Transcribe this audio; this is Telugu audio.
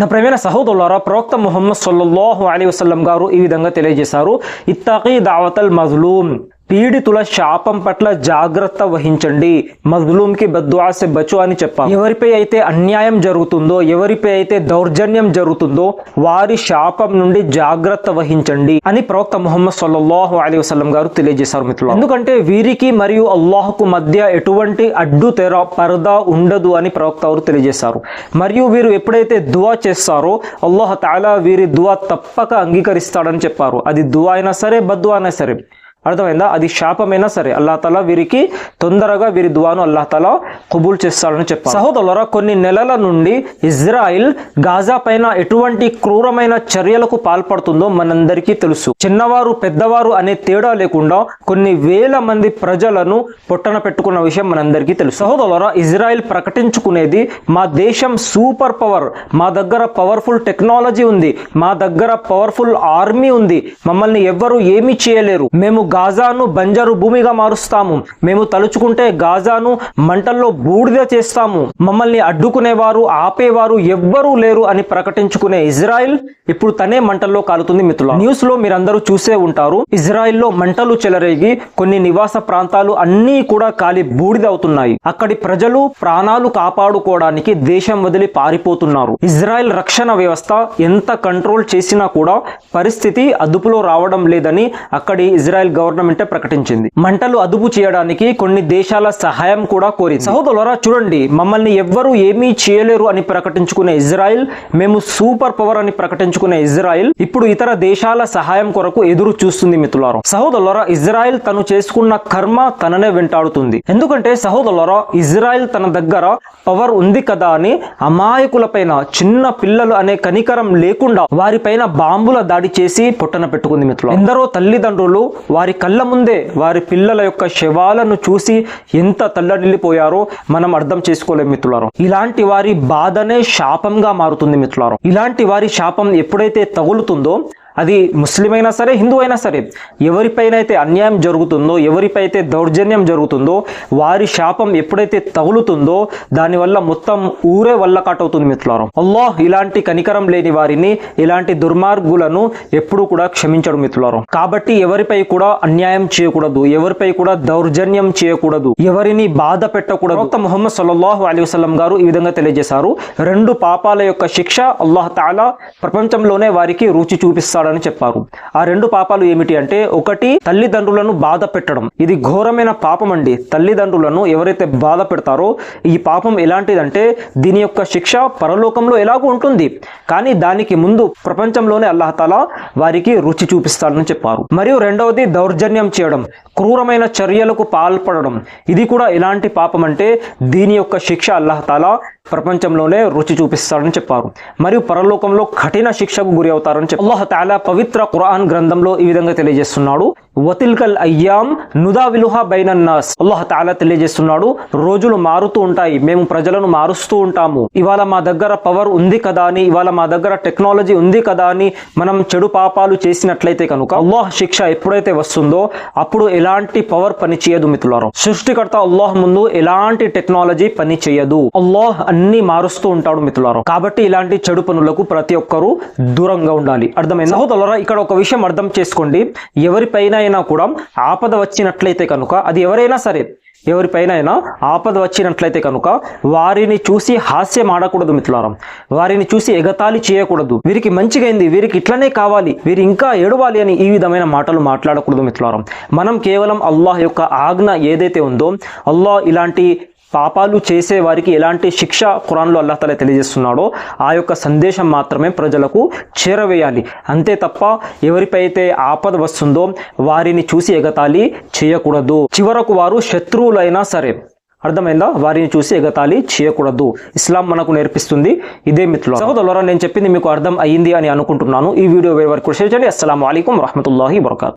నా ప్రేమైన సహోదరులారా ప్రవక్త ముహమ్మద్ సొల్లహు అలీ వసల్లం గారు ఈ విధంగా తెలియజేశారు ఇత్తాకి దావతల్ మజ్లూమ్. పీడితుల శాపం పట్ల జాగ్రత్త వహించండి. మజ్లూమ్కి బద్దుఆసె బచు అని చెప్పాం. ఎవరిపై అయితే అన్యాయం జరుగుతుందో ఎవరిపై అయితే దౌర్జన్యం జరుగుతుందో వారి శాపం నుండి జాగ్రత్త వహించండి అని ప్రవక్త ముహమ్మద్ సల్లల్లాహు అలీ వసలం గారు తెలియజేశారు మిత్రులు ఎందుకంటే వీరికి మరియు అల్లాహకు మధ్య ఎటువంటి అడ్డు తెర పరదా ఉండదు అని ప్రవక్త వారు తెలియజేశారు. మరియు వీరు ఎప్పుడైతే దువా చేస్తారో అల్లాహ్ తాలా వీరి దువా తప్పక అంగీకరిస్తాడని చెప్పారు. అది దువా అయినా సరే బద్దువా అయినా సరే. అర్థమైందా? అది శాపమైనా సరే అల్లాతలా వీరికి తొందరగా వీరి దువాను అల్లాహతలా కబూల్ చేస్తాడని చెప్పారు సహోదరులరా కొన్ని నెలల నుండి ఇజ్రాయిల్ గాజా పైన ఎటువంటి క్రూరమైన చర్యలకు పాల్పడుతుందో మనందరికీ తెలుసు. చిన్నవారు పెద్దవారు అనే తేడా లేకుండా కొన్ని వేల మంది ప్రజలను పొట్టన పెట్టుకున్న విషయం మనందరికీ తెలుసు. సహోదరులరా ఇజ్రాయిల్ ప్రకటించుకునేది మా దేశం సూపర్ పవర్ మా దగ్గర పవర్ఫుల్ టెక్నాలజీ ఉంది మా దగ్గర పవర్ఫుల్ ఆర్మీ ఉంది మమ్మల్ని ఎవ్వరూ ఏమీ చేయలేరు. మేము గాజాను బంజరు భూమిగా మారుస్తాము. మేము తలుచుకుంటే గాజాను మంటల్లో బూడిద చేస్తాము. మమ్మల్ని అడ్డుకునేవారు ఆపేవారు ఎవ్వరూ లేరు అని ప్రకటించుకునే ఇజ్రాయెల్ ఇప్పుడు తనే మంటల్లో కాలుతుంది మిత్రుల న్యూస్లో మీరందరూ చూసే ఉంటారు ఇజ్రాయిల్లో మంటలు చెలరేగి కొన్ని నివాస ప్రాంతాలు అన్నీ కూడా కాలి బూడిద అవుతున్నాయి. అక్కడి ప్రజలు ప్రాణాలు కాపాడుకోవడానికి దేశం వదిలి పారిపోతున్నారు. ఇజ్రాయెల్ రక్షణ వ్యవస్థ ఎంత కంట్రోల్ చేసినా కూడా పరిస్థితి అదుపులో రావడం లేదని అక్కడి ఇజ్రాయెల్ గవర్నమెంట్ ప్రకటించింది. మంటలు అదుపు చేయడానికి కొన్ని దేశాల సహాయం కూడా కోరింది. సహోదరులరా చూడండి మమ్మల్ని ఎవ్వరూ ఏమీ చేయలేరు అని ప్రకటించుకునే ఇజ్రాయెల్ మేము సూపర్ పవర్ అని ప్రకటించుకునే ఇజ్రాయెల్ ఇప్పుడు ఇతర దేశాల సహాయం కొరకు ఎదురు చూస్తుంది మిత్రులారా. సహోదరులరా ఇజ్రాయెల్ తను చేసుకున్న కర్మ తననే వెంటాడుతుంది. ఎందుకంటే సహోదరులరా ఇజ్రాయెల్ తన దగ్గర పవర్ ఉంది కదా అని అమాయకులపైన చిన్న పిల్లలు అనే కనికరం లేకుండా వారిపైన బాంబుల దాడి చేసి పొట్టన పెట్టుకుంది మిత్రులు ఎందరో తల్లిదండ్రులు వారి వారి కళ్ళ ముందే వారి పిల్లల యొక్క శవాలను చూసి ఎంత తల్లడిల్లిపోయారో మనం అర్థం చేసుకోలేము మిత్రులారు. ఇలాంటి వారి బాధనే శాపంగా మారుతుంది మిత్రులారు. ఇలాంటి వారి శాపం ఎప్పుడైతే తగులుతుందో అది ముస్లిం అయినా సరే హిందూ అయినా సరే ఎవరిపైన అయితే అన్యాయం జరుగుతుందో ఎవరిపై అయితే దౌర్జన్యం జరుగుతుందో వారి శాపం ఎప్పుడైతే తగులుతుందో దానివల్ల మొత్తం ఊరే వల్లకాట్ అవుతుంది మిత్రులారం. అల్లాహ్ ఇలాంటి కనికరం లేని వారిని ఇలాంటి దుర్మార్గులను ఎప్పుడు కూడా క్షమించడు మిత్రులారం. కాబట్టి ఎవరిపై కూడా అన్యాయం చేయకూడదు ఎవరిపై కూడా దౌర్జన్యం చేయకూడదు ఎవరిని బాధ పెట్టకూడదు. మొత్తం ముహమ్మద్ సల్లల్లాహు అలీ వసలం గారు ఈ విధంగా తెలియజేశారు. రెండు పాపాల యొక్క శిక్ష అల్లాహ్ తాలా ప్రపంచంలోనే వారికి రుచి చూపిస్తాడు పాపాలని చెప్పారు. ఆ రెండు పాపాలు ఏమిటి అంటే ఒకటి తల్లిదండ్రులను బాధ పెట్టడం. ఇది ఘోరమైన పాపం అండి తల్లిదండ్రులను ఎవరైతే బాధ పెడతారో ఈ పాపం ఎలాంటిదంటే దీని యొక్క శిక్ష పరలోకంలో ఎలాగో ఉంటుంది. కానీ దానికి ముందు ప్రపంచంలోనే అల్లహతాల వారికి రుచి చూపిస్తాడని చెప్పారు. మరియు రెండవది దౌర్జన్యం చేయడం. క్రూరమైన చర్యలకు పాల్పడడం. ఇది కూడా ఎలాంటి పాపం అంటే దీని యొక్క శిక్ష అల్లహతాల ప్రపంచంలోనే రుచి చూపిస్తాడని చెప్పారు. మరియు పరలోకంలో కఠిన శిక్షకు గురి అవుతారని చెప్పి అల్లాహ్ తాలా పవిత్ర ఖురాన్ గ్రంథంలో ఈ విధంగా తెలియజేస్తున్నాడు. వతిల్కల్ అయ్యాం నుదా విలుహ బైనన్నాస్ అల్లాహ్ తాలా తెలియజేస్తున్నాడు రోజులు మారుతూ ఉంటాయి మేము ప్రజలను మారుస్తూ ఉంటాము. ఇవాళ మా దగ్గర పవర్ ఉంది కదా అని ఇవాళ మా దగ్గర టెక్నాలజీ ఉంది కదా అని మనం చెడు పాపాలు చేసినట్లయితే కనుక అల్లాహ్ శిక్ష ఎప్పుడైతే వస్తుందో అప్పుడు ఎలాంటి పవర్ పని చేయదు మిత్రులారు. సృష్టికర్త అల్లాహ్ ముందు ఎలాంటి టెక్నాలజీ పని చేయదు. అల్లాహ్ అన్ని మారుస్తూ ఉంటాడు మిత్రులారు. కాబట్టి ఇలాంటి చెడు పనులకు ప్రతి ఒక్కరూ దూరంగా ఉండాలి. అర్థమైంది? సహోదరులారా ఇక్కడ ఒక విషయం అర్థం చేసుకోండి. ఎవరిపైన అయినా కూడా ఆపద వచ్చినట్లయితే కనుక అది ఎవరైనా సరే ఎవరిపైన అయినా ఆపద వచ్చినట్లయితే కనుక వారిని చూసి హాస్యం ఆడకూడదు మిత్రులారం. వారిని చూసి ఎగతాళి చేయకూడదు. వీరికి మంచిగైంది వీరికి ఇట్లనే కావాలి వీరు ఇంకా ఏడవాలి అని ఈ విధమైన మాటలు మాట్లాడకూడదు మిత్రులారం. మనం కేవలం అల్లాహ్ యొక్క ఆజ్ఞ ఏదైతే ఉందో అల్లాహ్ ఇలాంటి పాపాలు చేసే వారికి ఎలాంటి శిక్ష ఖురాన్లో అల్లహతల తెలియజేస్తున్నాడో ఆ యొక్క సందేశం మాత్రమే ప్రజలకు చేరవేయాలి. అంతే తప్ప ఎవరిపై అయితే ఆపద వస్తుందో వారిని చూసి ఎగతాళి చేయకూడదు. చివరకు వారు శత్రువులైనా సరే అర్థమైందా? వారిని చూసి ఎగతాళి చేయకూడదు. ఇస్లాం మనకు నేర్పిస్తుంది ఇదే మిత్రులు సహోదరులారా నేను చెప్పింది మీకు అర్థం అయ్యింది అని అనుకుంటున్నాను. ఈ వీడియో వేరే వరకు షేర్ చేయండి. అస్సలం అయికం వరహమతుల్లాహి వరకాతు